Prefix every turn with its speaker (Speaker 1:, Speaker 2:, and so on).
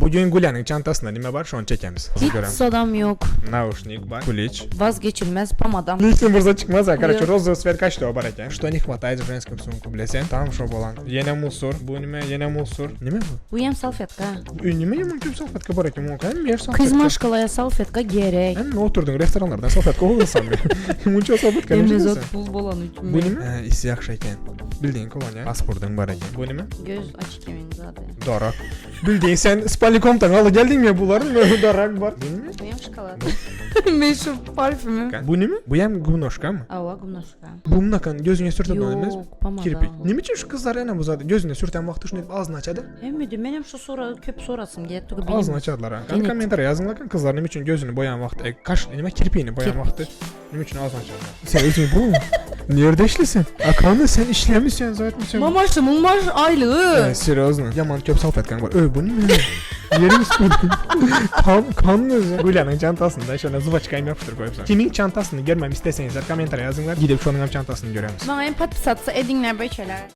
Speaker 1: Bugün Gulya'nın çantasında nime var? Şunu çekemiz. Hızlı
Speaker 2: Hiç
Speaker 1: görelim.
Speaker 2: sadam yok.
Speaker 1: Наушник бар. Кулич.
Speaker 2: Vazgeçilmez pamadan.
Speaker 1: Лишний мурза чыкмаса, короче,
Speaker 2: Ой.
Speaker 1: розовый цвет качества бар экен. Что не хватает в женском сумку, билесең? Там шо болгон? Ене мусор, бу неме, ене мусор. Неме бу?
Speaker 2: Bu yem salfetka.
Speaker 1: Үй, неме яман көп салфетка бар экен? Муну кайын меш салфетка.
Speaker 2: Kızmaşkalaya salfetka gerek.
Speaker 1: Эми отурдуң ресторандардан салфетка алсам мен. Мунча салфетка неме
Speaker 2: Emezot
Speaker 1: жасайсың?
Speaker 2: bul bolan üçün.
Speaker 1: Бу неме? Э, иси жакшы экен. Билдиң колония. Аспурдың бар экен. Бу неме?
Speaker 2: Göz açık yemin zaten.
Speaker 1: Дарак. Билдиң сен спаликомтан алып келдиң ми буларын? Дарак бар. Бу неме?
Speaker 2: Bu yem şokolad. Meşhur parfümü.
Speaker 1: Бу неме? Бу ям гумношкамы?
Speaker 2: Ava gumnaşka.
Speaker 1: Бумнакан көзүңө сүртөт эмес?
Speaker 2: Yok pamada.
Speaker 1: Kirpik. Nima uchun shu qizlar yana buzadi? Gözüne sürten vaqtda shuni og'zini ochadi.
Speaker 2: Emmidi benim şu sonra köp sorasım geldi. Tuğ
Speaker 1: Og'zini
Speaker 2: benim.
Speaker 1: ochadilar. Qani
Speaker 2: Genetik.
Speaker 1: kommentariy yozinglar kan qizlar nima uchun gözünü boyagan vaqtda, e, qash nima kirpikni boyagan
Speaker 2: Kirpik.
Speaker 1: vaqtda nima uchun og'zini ochadilar? Sen o'zing bu. Nerede işlisin? Akani sen işlemişsin zaten.
Speaker 2: Mamaşı mumar aylığı.
Speaker 1: E, Серьезно. Yaman köp salfetkan var. Ö bu ne? Yerim sıkıldı. kan, kan özü. Gulya'nın çantasında şöyle zıvaçkayım yapıştır koyup Kimin çantasını görmem isteseniz kommentariy yazınlar. Gidip şunun çantasını göremiz.
Speaker 2: Bana empati satsa edinler beçeler.